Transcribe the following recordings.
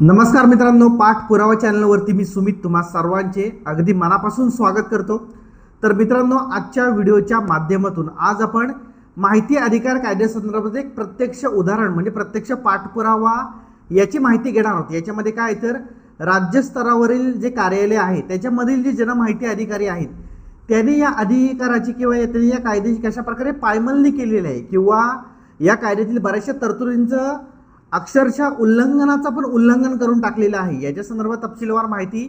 नमस्कार मित्रांनो पाठ पुरावा चॅनलवरती मी सुमित तुम्हा सर्वांचे अगदी मनापासून स्वागत करतो. तर मित्रांनो आजच्या व्हिडिओच्या माध्यमातून आज आपण माहिती अधिकार कायद्यासंदर्भात एक प्रत्यक्ष उदाहरण म्हणजे प्रत्यक्ष पाठपुरावा याची माहिती घेणार आहोत. याच्यामध्ये काय तर राज्यस्तरावरील जे कार्यालय आहे त्याच्यामधील जे जनमाहिती अधिकारी आहेत त्यांनी या अधिकाराची किंवा या- त्यांनी या कायद्याची कशा प्रकारे पायमल्ली केलेली आहे किंवा या कायद्यातील बऱ्याचशा तरतुदींचं अक्षरशः उल्लंघनाचं पण उल्लंघन करून टाकलेलं आहे. याच्या संदर्भात तपशीलवार माहिती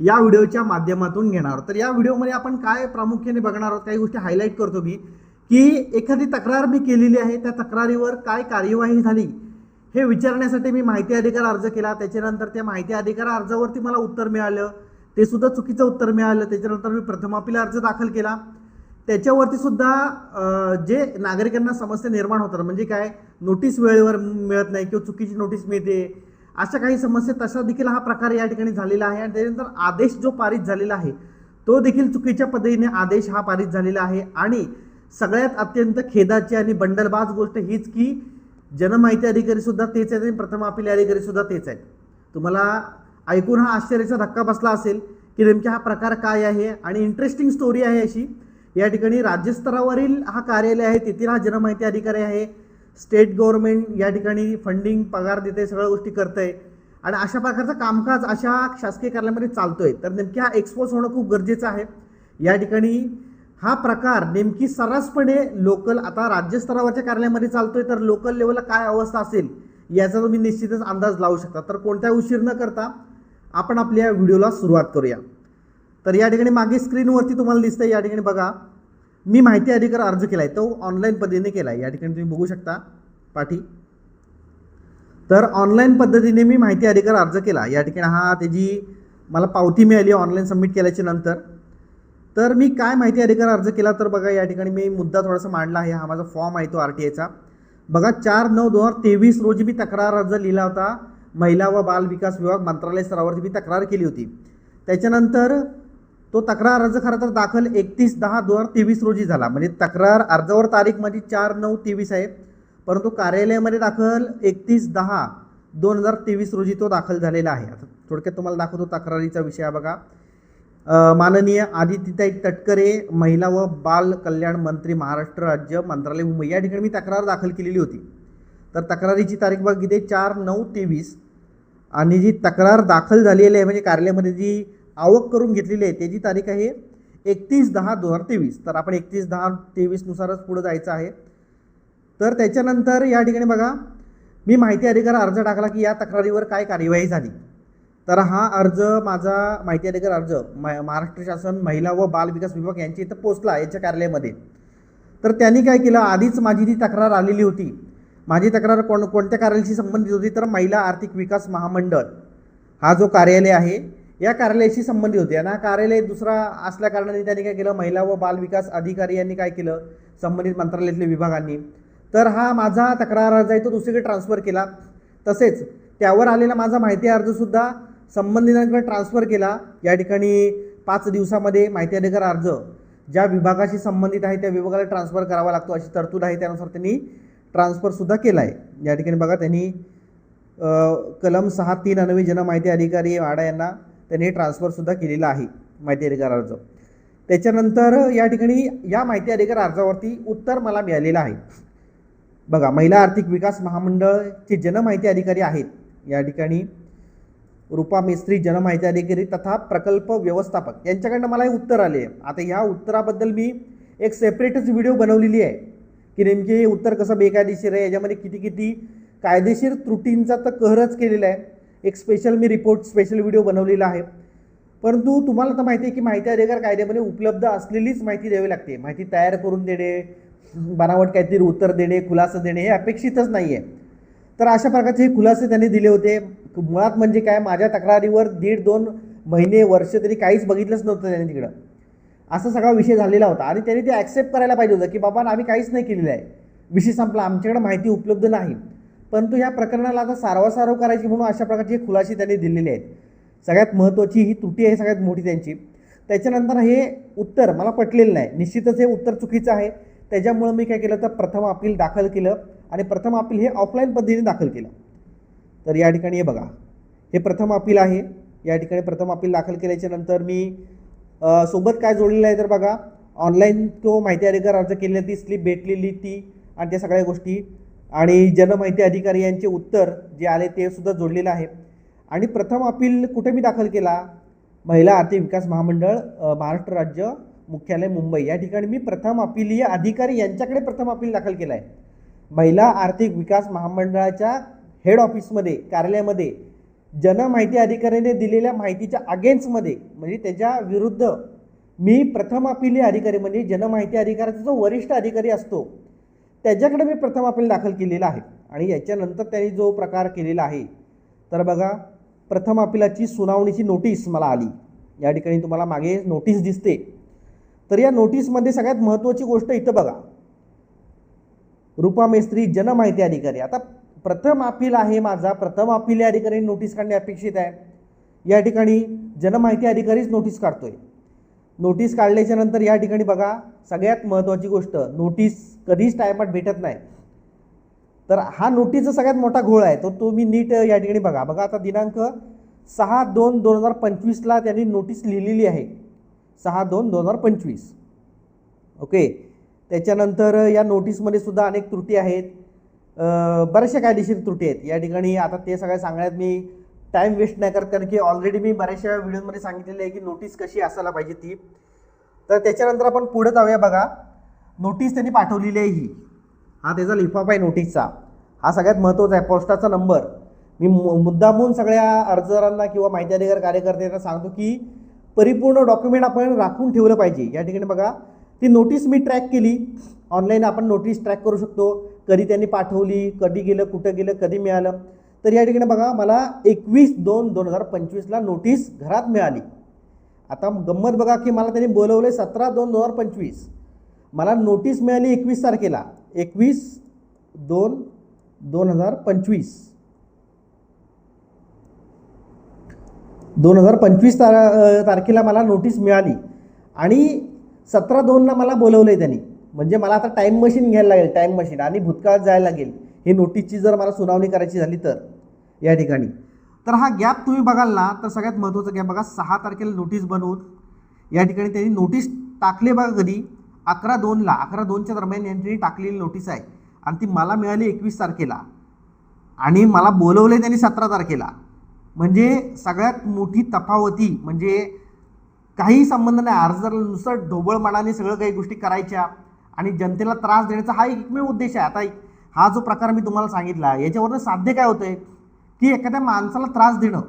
या व्हिडिओच्या माध्यमातून घेणार आहोत. तर या व्हिडिओमध्ये आपण काय प्रामुख्याने बघणार आहोत काही गोष्टी हायलाईट करतो मी की एखादी तक्रार मी केलेली आहे त्या तक्रारीवर काय कार्यवाही झाली हे विचारण्यासाठी मी माहिती अधिकार अर्ज केला. त्याच्यानंतर त्या माहिती अधिकार अर्जावरती मला उत्तर मिळालं ते सुद्धा चुकीचं उत्तर मिळालं. त्याच्यानंतर मी प्रथम अपील अर्ज दाखल केला. त्याच्यावरती सुद्धा जे नागरिकांना समस्या निर्माण होतात म्हणजे काय? नोटीस वेळेवर मिळत नाही किंवा चुकीची नोटीस मिळते. अशा काही समस्या तसा देखील हा प्रकार या ठिकाणी झालेला आहे आणि त्याच्यानंतर आदेश जो पारित झालेला आहे तो देखील चुकीच्या पद्धतीने आदेश हा पारित झालेला आहे. आणि सगळ्यात अत्यंत खेदाची आणि बंडलबाज गोष्ट हीच की जनमाहिती अधिकारी सुद्धा तेच आहेत आणि प्रथम अपील अधिकारी सुद्धा तेच आहेत. तुम्हाला ऐकून हा आश्चर्याचा धक्का बसला असेल की नेमका हा प्रकार काय आहे आणि इंटरेस्टिंग स्टोरी आहे अशी. या ठिकाणी राज्यस्तरावरील हा कार्यालय आहे तेथील हा जनमाहिती अधिकारी आहे. स्टेट गव्हर्नमेंट या ठिकाणी फंडिंग पगार देते सगळ्या गोष्टी करतंय. आणि अशा प्रकारचं कामकाज अशा शासकीय कार्यालयामध्ये चालतोय. तर नेमकी हा एक्सपोज होणं खूप गरजेचं आहे. या ठिकाणी हा प्रकार नेमकी सर्रासपणे लोकल आता राज्यस्तरावरच्या कार्यालयामध्ये चालतोय तर लोकल लेवलला काय अवस्था असेल याचा तुम्ही निश्चितच अंदाज लावू शकता. तर कोणत्या उशीर न करता आपण आपल्या व्हिडिओला सुरुवात करूया. तर या ठिकाणी मागे स्क्रीनवरती तुम्हाला दिसतं या ठिकाणी बघा. मी माहिती अधिकार अर्ज केला आहे तो ऑनलाईन पद्धतीने केला आहे या ठिकाणी तुम्ही बघू शकता पाठी. तर ऑनलाईन पद्धतीने मी माहिती अधिकार अर्ज केला. या ठिकाणी हा त्याची मला पावती मिळाली ऑनलाईन सबमिट केल्याच्यानंतर. तर मी काय माहिती अधिकार अर्ज केला तर बघा या ठिकाणी मी मुद्दा थोडासा मांडला आहे. हा माझा फॉर्म आहे तो आर टी आयचा बघा चार नऊ दोन हजार तेवीस रोजी मी तक्रार अर्ज लिहिला होता. महिला व बाल विकास विभाग मंत्रालय स्तरावरती मी तक्रार केली होती. त्याच्यानंतर तो तक्रार अर्ज खरं तर दाखल एकतीस दहा दोन हजार तेवीस रोजी झाला. म्हणजे तक्रार अर्जावर तारीख माझी चार नऊ तेवीस आहे. परंतु कार्यालयामध्ये दाखल एकतीस दहा दोन हजार तेवीस रोजी तो दाखल झालेला आहे. आता थोडक्यात तुम्हाला दाखवतो तक्रारीचा विषय हा बघा. माननीय आदित्यताई तटकरे महिला व बाल कल्याण मंत्री महाराष्ट्र राज्य मंत्रालय मुंबई. या ठिकाणी मी तक्रार दाखल केलेली होती. तर तक्रारीची तारीख बघ किती चार नऊ तेवीस. आणि जी तक्रार दाखल झालेली आहे म्हणजे कार्यालयामध्ये जी आवक करून घेतलेली आहे. त्याची तारीख आहे एकतीस दहा दोन हजार तेवीस. तर आपण एकतीस दहा तेवीसनुसारच पुढं जायचं आहे. तर त्याच्यानंतर या ठिकाणी बघा मी माहिती अधिकार अर्ज टाकला की या तक्रारीवर काय कार्यवाही झाली. तर हा अर्ज माझा माहिती अधिकार अर्ज मा- महाराष्ट्र शासन महिला व बाल विकास विभाग यांच्या इथं पोचला याच्या कार्यालयामध्ये. तर त्यांनी काय केलं आधीच माझी ती तक्रार आलेली होती माझी तक्रार कोण कोणत्या कार्यालयाशी संबंधित होती तर महिला आर्थिक विकास महामंडळ. हा जो कार्यालय आहे या कार्यालयाशी संबंधित होते. आणि कार्यालय दुसरा असल्या कारणाने त्यांनी काय केलं? महिला व बाल विकास अधिकारी यांनी काय केलं? संबंधित मंत्रालयातल्या विभागांनी. तर हा माझा तक्रार अर्ज आहे तो दुसरीकडे ट्रान्सफर केला. तसेच त्यावर आलेला माझा माहिती अर्जसुद्धा संबंधितांकडे ट्रान्सफर केला. या ठिकाणी पाच दिवसामध्ये माहिती अधिकार अर्ज ज्या विभागाशी संबंधित आहे त्या विभागाला ट्रान्सफर करावा लागतो अशी तरतूद आहे. त्यानुसार त्यांनी ट्रान्सफरसुद्धा केला आहे. या ठिकाणी बघा त्यांनी कलम सहा तीन अन्वयी जनमाहिती अधिकारी वाडा यांना त्यांनी ट्रान्सफरसुद्धा केलेला आहे माहिती अधिकार अर्ज. त्याच्यानंतर या ठिकाणी या माहिती अधिकार अर्जावरती उत्तर मला मिळालेलं आहे. बघा महिला आर्थिक विकास महामंडळचे जनमाहिती अधिकारी आहेत. या ठिकाणी रूपा मिस्त्री जनमाहिती अधिकारी तथा प्रकल्प व्यवस्थापक यांच्याकडनं मला हे उत्तर आले. आता ह्या उत्तराबद्दल मी एक सेपरेटच व्हिडिओ बनवलेली आहे की नेमके हे उत्तर कसं बेकायदेशीर आहे याच्यामध्ये किती किती कायदेशीर त्रुटींचा तर कहरच केलेला आहे. एक स्पेशल मी रिपोर्ट स्पेशल व्हिडिओ बनवलेला आहे. परंतु तुम्हाला तर माहिती आहे की माहिती अधिकार कायद्यामध्ये उपलब्ध असलेलीच माहिती द्यावी लागते. माहिती तयार करून देणे बनावट काहीतरी उत्तर देणे खुलासा देणे हे अपेक्षितच नाही आहे तर अशा प्रकारचे हे खुलासे त्यांनी दिले होते. मुळात म्हणजे काय? माझ्या तक्रारीवर दीड दोन महिने वर्ष तरी काहीच बघितलंच नव्हतं त्यांनी तिकडं. असा सगळा विषय झालेला होता. आणि त्यांनी ते ॲक्सेप्ट करायला पाहिजे होतं की बाबा आम्ही काहीच नाही केलेलं आहे. विषय संपला. आमच्याकडे माहिती उपलब्ध नाही. परंतु ह्या प्रकरणाला आता सारवासारव करायची म्हणून अशा प्रकारचे खुलाशी खुलासे त्यांनी दिलेले आहेत सगळ्यात महत्त्वाची ही त्रुटी आहे सगळ्यात मोठी त्यांची. त्याच्यानंतर हे उत्तर मला पटलेलं नाही. निश्चितच हे उत्तर चुकीचं आहे. त्याच्यामुळं मी काय केलं तर प्रथम अपील दाखल केलं आणि प्रथम अपील हे ऑफलाईन पद्धतीने दाखल केलं. तर या ठिकाणी हे बघा. हे प्रथम अपील आहे. या ठिकाणी प्रथम अपील दाखल केल्याच्यानंतर मी सोबत काय जोडलेलं आहे तर बघा. ऑनलाईन तो माहिती अधिकार अर्ज केलेला ती स्लिप भेटलेली ती आणि त्या सगळ्या गोष्टी. आणि जनमाहिती अधिकारी यांचे उत्तर जे आले ते सुद्धा जोडलेलं आहे. आणि प्रथम अपील कुठे मी दाखल केला? महिला आर्थिक विकास महामंडळ महाराष्ट्र राज्य मुख्यालय मुंबई. या ठिकाणी मी प्रथम अपिलीय अधिकारी यांच्याकडे प्रथम अपील दाखल केलं आहे महिला आर्थिक विकास महामंडळाच्या हेड ऑफिसमध्ये कार्यालयामध्ये जनमाहिती अधिकाऱ्याने दिलेल्या माहितीच्या अगेन्स्टमध्ये म्हणजे त्याच्या विरुद्ध मी प्रथम अपिलीय अधिकारी म्हणजे जनमाहिती अधिकाऱ्याचा जो वरिष्ठ अधिकारी असतो त्याच्याकडे मी प्रथम अपील दाखल केलेलं आहे. आणि याच्यानंतर त्यांनी जो प्रकार केलेला आहे तर बघा प्रथम अपिलाची सुनावणीची नोटीस मला आली. या ठिकाणी तुम्हाला मागे नोटीस दिसते. तर या नोटीसमध्ये सगळ्यात महत्त्वाची गोष्ट इथं बघा. रूपा मेस्त्री जनमाहिती अधिकारी. आता प्रथम अपील आहे माझा. प्रथम अपील अधिकारी नोटीस काढणे अपेक्षित आहे. या ठिकाणी जनमाहिती अधिकारीच नोटीस काढतोय. नोटीस काढल्याच्या नंतर या ठिकाणी बघा सगळ्यात महत्त्वाची गोष्ट नोटीस कधीच टायमात भेटत नाही. तर हा नोटीसचा सगळ्यात मोठा घोळ आहे तो तुम्ही नीट या ठिकाणी बघा. बघा आता दिनांक सहा दोन दोन हजार पंचवीसला त्यांनी नोटीस लिहिलेली आहे. सहा दोन दोन हजार पंचवीस. ओके? त्याच्यानंतर या नोटीसमध्ये सुद्धा अनेक त्रुटी आहेत. बऱ्याचशा कायदेशीर त्रुटी आहेत. या ठिकाणी आता ते सगळ्या सांगण्यात मी टाईम वेस्ट नाही करत. कारण की ऑलरेडी मी बऱ्याचशा व्हिडिओमध्ये सांगितलेलं आहे की नोटीस कशी असायला पाहिजे ती. तर त्याच्यानंतर आपण पुढे जाऊया बघा. नोटीस त्यांनी पाठवलेली आहे ही. हा त्याचा लिफाफा आहे नोटीसचा हा सगळ्यात महत्त्वाचा आहे. पोस्टाचा नंबर मी मु मुद्दामून सगळ्या अर्जदारांना किंवा माहिती अधिकार कार्यकर्त्यांना सांगतो की परिपूर्ण डॉक्युमेंट आपण राखून ठेवलं पाहिजे. या ठिकाणी बघा. ती नोटीस मी ट्रॅक केली. ऑनलाईन आपण नोटीस ट्रॅक करू शकतो. कधी त्यांनी पाठवली कधी गेलं कुठं गेलं कधी मिळालं. तर या ठिकाणी बघा मला एकवीस दोन दोन हजार पंचवीसला नोटीस घरात मिळाली. आता गंमत बघा की मला त्यांनी बोलवलं सतरा दोन दोन हजार पंचवीस. मला नोटीस मिळाली एकवीस तारखेला. एकवीस दोन दोन हजार पंचवीस. दोन हजार पंचवीस तार तारखेला मला नोटीस मिळाली. आणि सतरा दोनला मला बोलवलं आहे त्यांनी. म्हणजे मला आता टाईम मशीन घ्यायला लागेल टाईम मशीन आणि भूतकाळात जायला लागेल. ही नोटीसची जर मला सुनावणी करायची झाली तर. या ठिकाणी. तर हा गॅप तुम्ही बघाल ना तर सगळ्यात महत्त्वाचा गॅप बघा सहा तारखेला नोटीस बनवून या ठिकाणी त्यांनी नोटीस टाकले बघा कधी अकरा दोनला अकरा दोनच्या दरम्यान यांनी टाकलेली नोटीस आहे. आणि ती मला मिळाली एकवीस तारखेला. आणि मला बोलवले त्यांनी सतरा तारखेला. म्हणजे सगळ्यात मोठी तफावती म्हणजे काही संबंध नाही अर्जदाराला नुसतं ढोबळ मनाने सगळं काही गोष्टी करायच्या. आणि जनतेला त्रास देण्याचा हा एकमेव उद्देश आहे. आता हा जो प्रकार मी तुम्हाला सांगितला याच्यावरनं साध्य काय होतं आहे की एखाद्या माणसाला त्रास देणं.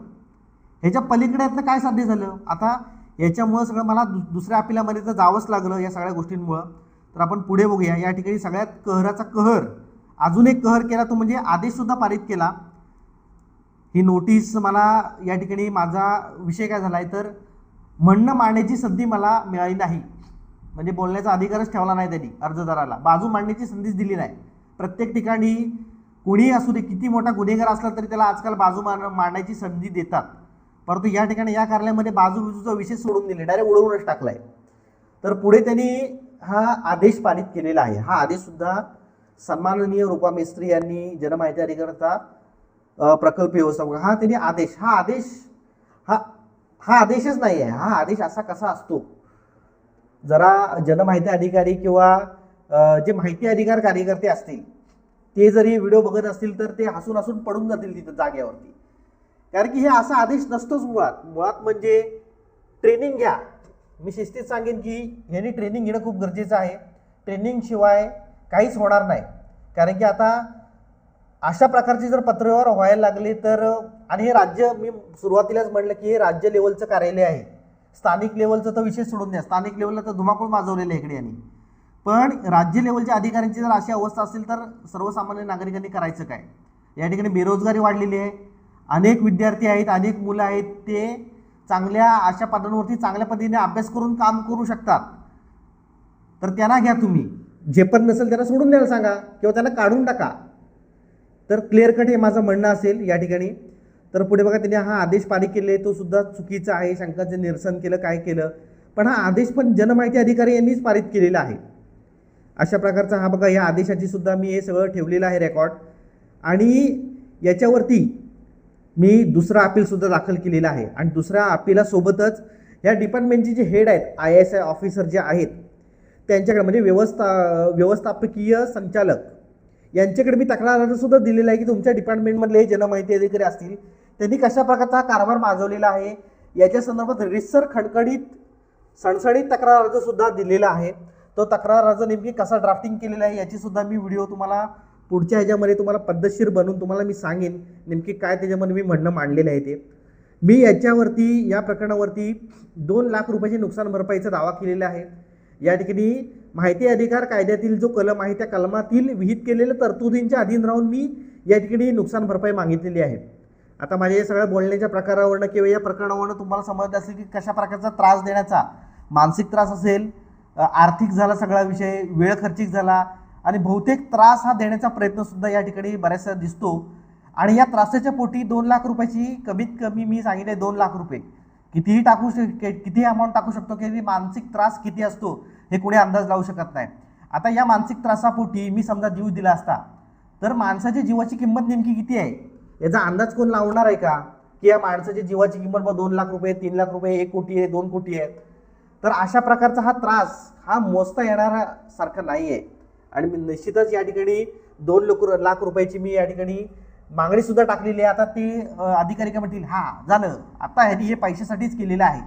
ह्याच्या पलीकडे यातनं काय साध्य झालं? आता याच्यामुळं सगळं मला दु दुसऱ्या अपिलामध्ये तर जावंच लागलं या सगळ्या गोष्टींमुळं. तर आपण पुढे बघूया. या ठिकाणी सगळ्यात कहराचा कहर. अजून एक कहर केला तो म्हणजे आदेशसुद्धा पारित केला. ही नोटीस मला या ठिकाणी माझा विषय काय झाला आहे तर म्हणणं मांडण्याची संधी मला मिळाली नाही. म्हणजे बोलण्याचा अधिकारच ठेवला नाही त्यांनी अर्जदाराला. बाजू मांडण्याची संधीच दिली नाही. प्रत्येक ठिकाणी कुणीही असू दे किती मोठा गुन्हेगार असला तरी त्याला आजकाल बाजू मार मांडण्याची संधी देतात. परंतु या ठिकाणी या कार्यालयामध्ये बाजू बिजूचा विषय सोडून दिले डायरेक्ट उडवूनच टाकलाय. तर पुढे त्यांनी हा आदेश पारित केलेला आहे. हा आदेशसुद्धा सन्माननीय रूपा मिस्त्री यांनी जनमाहिती अधिकाराचा प्रकल्प व्यवस्थापक हा त्यांनी आदेश हा आदेश हा हा आदेशच नाही आहे हा आदेश असा कसा असतो? जरा जनमाहिती अधिकारी किंवा जे माहिती अधिकार कार्यकर्ते असतील ते जरी व्हिडिओ बघत असतील तर ते हसून हसून पडून जातील तिथं जाग्यावरती कारण की हे असा आदेश नसतोच मुळात. मुळात म्हणजे ट्रेनिंग घ्या. मी शिस्तीत सांगेन की ह्यांनी ट्रेनिंग घेणं खूप गरजेचं आहे. ट्रेनिंगशिवाय काहीच होणार नाही. कारण की आता अशा प्रकारचे जर पत्रव्यवहार व्हायला लागले तर आणि हे राज्य मी सुरुवातीलाच म्हटलं की हे राज्य लेवलचं कार्यालय आहे. स्थानिक लेवलचं तर विषय सोडून द्या. स्थानिक लेवलला तर धुमाकूळ माजवलेलं आहे इकडे यांनी. पण राज्य लेवलच्या अधिकाऱ्यांची जर अशी अवस्था असेल तर सर्वसामान्य नागरिकांनी करायचं काय? या ठिकाणी बेरोजगारी वाढलेली आहे. अनेक विद्यार्थी आहेत अनेक मुलं आहेत ते चांगल्या अशा पदांवरती चांगल्या पद्धतीने अभ्यास करून काम करू शकतात. तर त्यांना घ्या तुम्ही. जे पण नसेल त्यांना सोडून द्यायला सांगा किंवा त्यांना काढून टाका. तर क्लिअर कट हे माझं म्हणणं असेल या ठिकाणी. तर पुढे बघा त्यांनी हा आदेश पारित केले तो सुद्धा चुकीचा आहे. शंकाचं निरसन केलं काय केलं? पण हा आदेश पण जनमाहिती अधिकारी यांनीच पारित केलेला आहे. अशा प्रकारचा हा बघा या आदेशाची सुद्धा मी हे सगळं ठेवलेलं आहे रेकॉर्ड आणि याच्यावरती मी दुसरा अपीलसुद्धा दाखल केलेला आहे. आणि दुसऱ्या अपिलासोबतच या डिपार्टमेंटचे जे हेड आहेत आय एस आय ऑफिसर जे आहेत त्यांच्याकडे म्हणजे व्यवस्था व्यवस्थापकीय संचालक यांच्याकडे मी तक्रार सुद्धा दिलेला आहे की तुमच्या डिपार्टमेंटमधले जनमाहिती अधिकारी असतील त्यांनी कशा प्रकारचा हा कारभार माजवलेला आहे? याच्या संदर्भात रिसर खडखडीत सणसणीत तक्रार अर्ज सुद्धा दिलेला आहे. तो तक्रार अर्ज नेमकी कसा ड्राफ्टिंग केलेला आहे याची सुद्धा मी व्हिडिओ तुम्हाला पुढच्या ह्याच्यामध्ये तुम्हाला पद्धतशीर बनवून तुम्हाला मी सांगेन नेमकी काय त्याच्यामध्ये मी म्हणणं मांडलेलं आहे ते. मी याच्यावरती या प्रकरणावरती दोन लाख रुपयाची नुकसान भरपाईचा दावा केलेला आहे. या ठिकाणी माहिती अधिकार कायद्यातील जो कलम आहे त्या कलमातील विहित केलेल्या तरतुदींच्या अधीन राहून मी या ठिकाणी नुकसान भरपाई मागितलेली आहे. आता माझ्या या सगळ्या बोलण्याच्या प्रकारावरनं किंवा या प्रकरणावरनं तुम्हाला समजलं असेल की कशा प्रकारचा त्रास देण्याचा मानसिक त्रास असेल आर्थिक झाला सगळा विषय वेळ खर्चिक झाला आणि बहुतेक त्रास हा देण्याचा प्रयत्न सुद्धा या ठिकाणी बऱ्याचसा दिसतो. आणि या त्रासाच्या पोटी दोन लाख रुपयाची कमीत कमी मी सांगितले दोन लाख रुपये. कितीही टाकू शक कितीही अमाऊंट टाकू शकतो की मानसिक त्रास किती असतो हे कुणी अंदाज लावू शकत नाही. आता या मानसिक त्रासापोटी मी समजा जीव दिला असता तर माणसाच्या जीवाची किंमत नेमकी किती आहे? याचा अंदाज कोण लावणार आहे का? की या माणसाच्या जीवाची किंमत बा दोन लाख रुपये तीन लाख रुपये एक कोटी आहे दोन कोटी आहे. तर अशा प्रकारचा हा त्रास हा मोजता येणारा सारखा नाही आहे आणि मी निश्चितच या ठिकाणी दोन लोक लाख रुपयाची मी या ठिकाणी मागणी सुद्धा टाकलेली आहे. आता ते अधिकारी काय म्हणतील हा झालं. आता ह्यांनी हे पैशासाठीच केलेलं आहे.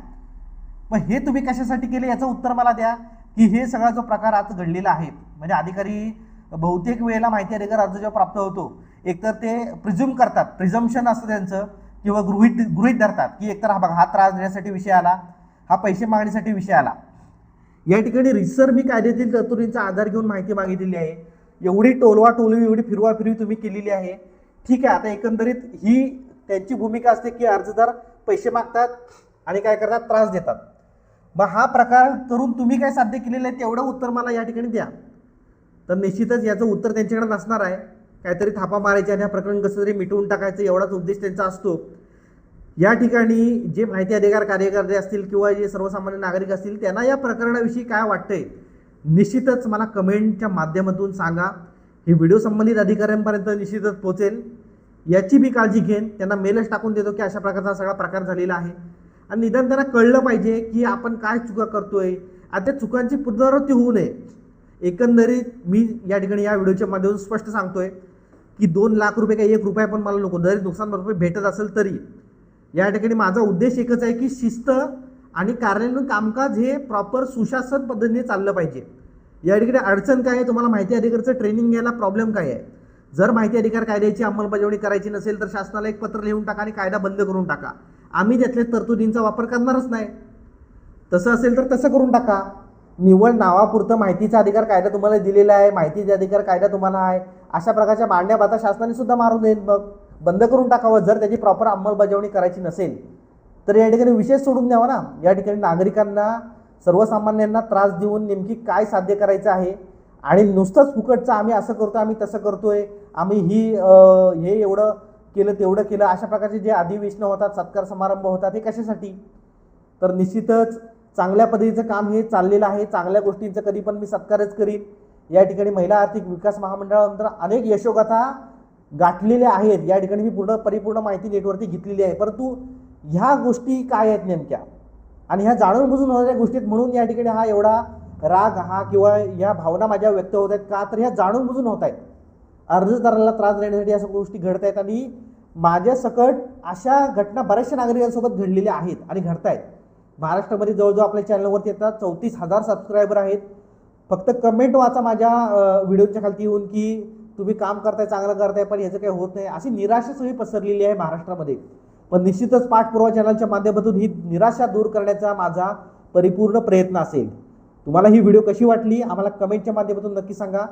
मग हे तुम्ही कशासाठी केले? याचं उत्तर मला द्या की हे सगळा जो प्रकार आज घडलेला आहे. म्हणजे अधिकारी बहुतेक वेळेला माहिती अधिकार अर्ज जेव्हा प्राप्त होतो एकतर ते प्रिझ्युम करतात. प्रिझम्शन असतं त्यांचं किंवा गृहित गृहित धरतात की एकतर हा बघा हा त्रास देण्यासाठी विषय आला. हा पैसे मागण्यासाठी विषय आला. या ठिकाणी रिसर मी कायद्यातील तरतुदींचा आधार घेऊन माहिती मागितलेली आहे. एवढी टोलवा टोलवी एवढी फिरवा फिरवी तुम्ही केलेली आहे. ठीक आहे आता एकंदरीत ही त्यांची भूमिका असते की अर्जदार पैसे मागतात आणि काय करतात? त्रास देतात. मग हा प्रकार करून तुम्ही काय साध्य केलेलं आहे तेवढं उत्तर मला या ठिकाणी द्या. तर निश्चितच याचं उत्तर त्यांच्याकडे नसणार आहे. काहीतरी थापा मारायच्या आणि हा प्रकरण कसं तरी मिटवून टाकायचं एवढाच उद्देश त्यांचा असतो. या ठिकाणी जे माहिती अधिकार कार्यकर्ते असतील किंवा जे सर्वसामान्य नागरिक असतील त्यांना या प्रकरणाविषयी काय वाटतंय? निश्चितच मला कमेंटच्या माध्यमातून सांगा. हे व्हिडिओ संबंधित अधिकाऱ्यांपर्यंत निश्चितच पोचेल याची मी काळजी घेईन. त्यांना मेलच टाकून देतो की अशा प्रकारचा सगळा प्रकार झालेला आहे. आणि निदान त्यांना कळलं पाहिजे की आपण काय चुका करतोय. आता त्या चुकांची पुनरावृत्ती होऊ नये. एकंदरीत मी या ठिकाणी या व्हिडिओच्या माध्यमातून स्पष्ट सांगतोय की दोन लाख रुपये काही एक रुपया पण मला नको. जरी नुकसान भरपाई भेटत असेल तरी. या ठिकाणी माझा उद्देश एकच आहे की शिस्त आणि कार्यालयीन कामकाज हे प्रॉपर सुशासन पद्धतीने चाललं पाहिजे. या ठिकाणी अडचण काय आहे तुम्हाला माहिती अधिकारचं ट्रेनिंग घ्यायला प्रॉब्लेम काय आहे? जर माहिती अधिकार कायद्याची अंमलबजावणी करायची नसेल तर शासनाला एक पत्र लिहून टाका आणि कायदा बंद करून टाका. आम्ही त्यातल्या तरतुदींचा वापर करणारच नाही. तसं असेल तर तसं करून टाका. निव्वळ नावापुरतं माहितीचा अधिकार कायदा तुम्हाला दिलेला आहे माहितीचा अधिकार कायदा तुम्हाला आहे. अशा प्रकारच्या मांडण्या आता शासनाने सुद्धा मारून देईन मग बंद करून टाकावं. जर त्याची प्रॉपर अंमलबजावणी करायची नसेल तर या ठिकाणी विशेष सोडून द्यावा ना. या ठिकाणी नागरिकांना सर्वसामान्यांना त्रास देऊन नेमकी काय साध्य करायचं आहे आणि नुसतंच फुकटचं आम्ही असं करतो आम्ही तसं करतोय आम्ही ही हे एवढं केलं तेवढं केलं अशा प्रकारचे जे अधिवेशनं होतात सत्कार समारंभ होतात हे कशासाठी? तर निश्चितच चांगल्या पद्धतीचं काम हे चाललेलं आहे. चांगल्या गोष्टींचं कधी पण मी सत्कारच करीन. या ठिकाणी महिला आर्थिक विकास महामंडळानंतर अनेक यशोगाथा गाठलेल्या आहेत. या ठिकाणी मी पूर्ण परिपूर्ण माहिती नेटवरती घेतलेली आहे. परंतु ह्या गोष्टी काय आहेत नेमक्या? आणि ह्या जाणून बुजून होणाऱ्या गोष्टीत म्हणून या ठिकाणी हा एवढा राग हा किंवा ह्या भावना माझ्या व्यक्त होत आहेत का? तर ह्या जाणून बुजून होत आहेत. अर्जदाराला त्रास देण्यासाठी अशा गोष्टी घडत आहेत आणि माझ्या सकट अशा घटना बऱ्याचशा नागरिकांसोबत घडलेल्या आहेत आणि घडत आहेत. महाराष्ट्रामध्ये जवळजवळ आपल्या चॅनलवरती येतात चौतीस हजार सबस्क्रायबर आहेत. फक्त कमेंट वाचा माझ्या व्हिडिओच्या खालती येऊन की तुम्ही काम करताय चांगलं करताय पण याचं काही होत नाही. अशी निराशा सगळी पसरलेली आहे महाराष्ट्रामध्ये. पण निश्चितच पाठपुरावा चॅनलच्या माध्यमातून ही निराशा दूर करण्याचा माझा परिपूर्ण प्रयत्न असेल. तुम्हाला ही व्हिडिओ कशी वाटली? आम्हाला कमेंटच्या माध्यमातून नक्की सांगा.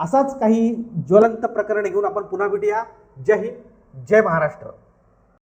असाच काही ज्वलंत प्रकरण घेऊन आपण पुन्हा भेटूया. जय हिंद जय महाराष्ट्र.